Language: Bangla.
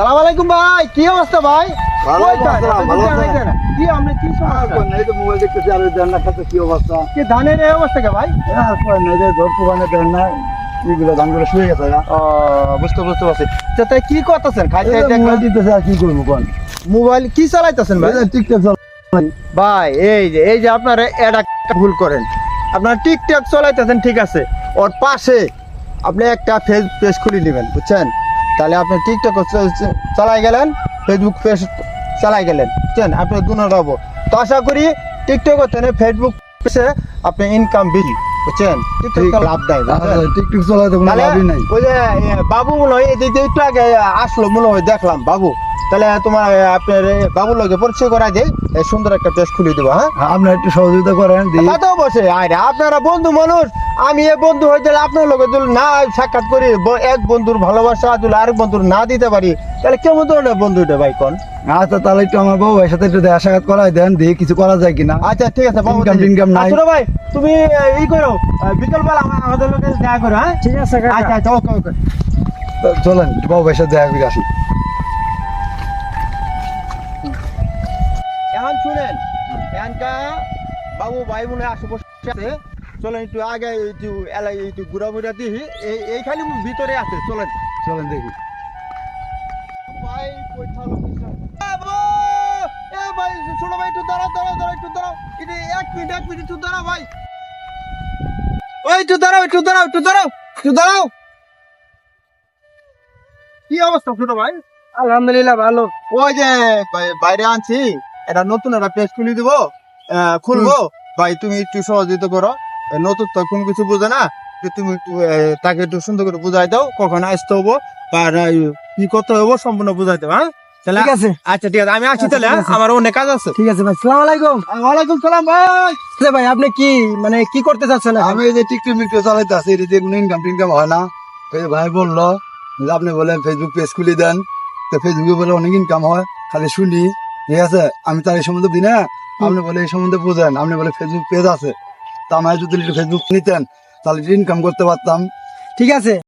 সালাম আলাইকুম ভাই কি অবস্থা ভাই? ধানের এই অবস্থা কে ভাই? দেন না এইগুলো ধানগুলো শুয়ে গেছে বুঝতে বুঝতে পারছি। তাই কি করতেছেন? খাইতে দিতেছে আর কি করব কোন? মোবাইল কি চালাইতেছেন ভাই? এই যে টিকটক ভাই এই যে এই যে আপনারা এটা ভুল করেন। আপনারা টিকটক চালাইতেছেন ঠিক আছে। ওর পাশে আপনি একটা ফেস পেজ খুলে নেবেন বুঝছেন? তাহলে আপনি টিকটক চালাই গেলেন ফেসবুক পেজ চালাই গেলেন বুঝছেন? আপনি দুনো রব তো আশা করি টিকটক হচ্ছে ফেসবুক পেজে আপনি ইনকাম বেশি বুঝছেন? টিকটক লাভ দেয় বুঝছেন? টিকটক চলাইতে কোনো তাহলে লাভই নাই। ওই যে বাবু মনে হয় এদিক দিয়ে একটু আগে আসলো মনে হয় দেখলাম বাবু। তাহলে তোমার আপনার বাবুর লগে পরিচয় করা যায় সুন্দর একটা পেজ খুলে দেবো হ্যাঁ? আপনার একটু সহযোগিতা করেন তা তো অবশ্যই আরে আপনারা বন্ধু মানুষ আমি এ বন্ধু হয়ে গেলে আপনার লোকে যদি না সাক্ষাৎ করি এক বন্ধুর ভালোবাসা যদি আরেক বন্ধুর না দিতে পারি তাহলে কেমন ধরনের বন্ধু এটা ভাই কোন? আচ্ছা তাহলে একটু আমার বউ ভাইয়ের সাথে একটু দেখা সাক্ষাৎ করাই দেন দিয়ে কিছু করা যায় কিনা। আচ্ছা ঠিক আছে বাবু নাই। আচ্ছা ভাই তুমি ই করো বিকেল বেলা আমাদের লোকে দেখা করো হ্যাঁ? ঠিক আছে আচ্ছা আচ্ছা ওকে ওকে। চলেন বউ ভাইয়ের সাথে দেখা করে আসি। এখন শুনেন বাবু ভাই বোনে আশেপাশে চলেন একটু আগে একটু এলাই একটু ঘুরা ঘুরা দিই এই এই খালি ভিতরে আছে চলেন। চলেন দেখি। ভাই এ ভাই ছোট ভাই একটু দাঁড়াও দাঁড়াও দাঁড়াও একটু দাঁড়াও। এটা এক মিনিট এক মিনিট একটু দাঁড়াও ভাই। ওই একটু দাঁড়াও একটু দাঁড়াও একটু দাঁড়াও একটু দাঁড়াও। কি অবস্থা ছোট ভাই? আলহামদুলিল্লাহ ভালো। ওই যে বাই- বাইরে আনছি। এটা নতুন একটা পেজ খুলে দিব। আহ, খুলবো। ভাই তুমি একটু সহযোগিতা করো। নতুন তো কোনো কিছু বোঝে না যে তুমি তাকে একটু সুন্দর করে বুঝাই দাও কখন আসতে হব বা কি করতে হব সম্পূর্ণ বুঝাই দাও হ্যাঁ? ঠিক আছে। আচ্ছা ঠিক আছে আমি আসি তাহলে হ্যাঁ? আমার অনেক কাজ আছে। ঠিক আছে ভাই সালাম আলাইকুম। ওয়ালাইকুম সালাম ভাই। আরে ভাই আপনি কি মানে কি করতে চাচ্ছেন আমি এই যে টিকটক মিকটক চালাইতে আছি এটা দিয়ে কোনো ইনকাম টিনকাম হয় না। এই ভাই বলল যে আপনি বলেন ফেসবুক পেজ খুলে দেন। তো ফেসবুকে বলে অনেক ইনকাম হয় খালি শুনি ঠিক আছে? আমি তার এই সম্বন্ধে দিই না। আপনি বলে এই সম্বন্ধে বুঝেন আপনি বলে ফেসবুক পেজ আছে। তা আমায় যদি ফেসবুক নিতেন তাহলে ইনকাম করতে পারতাম। ঠিক আছে?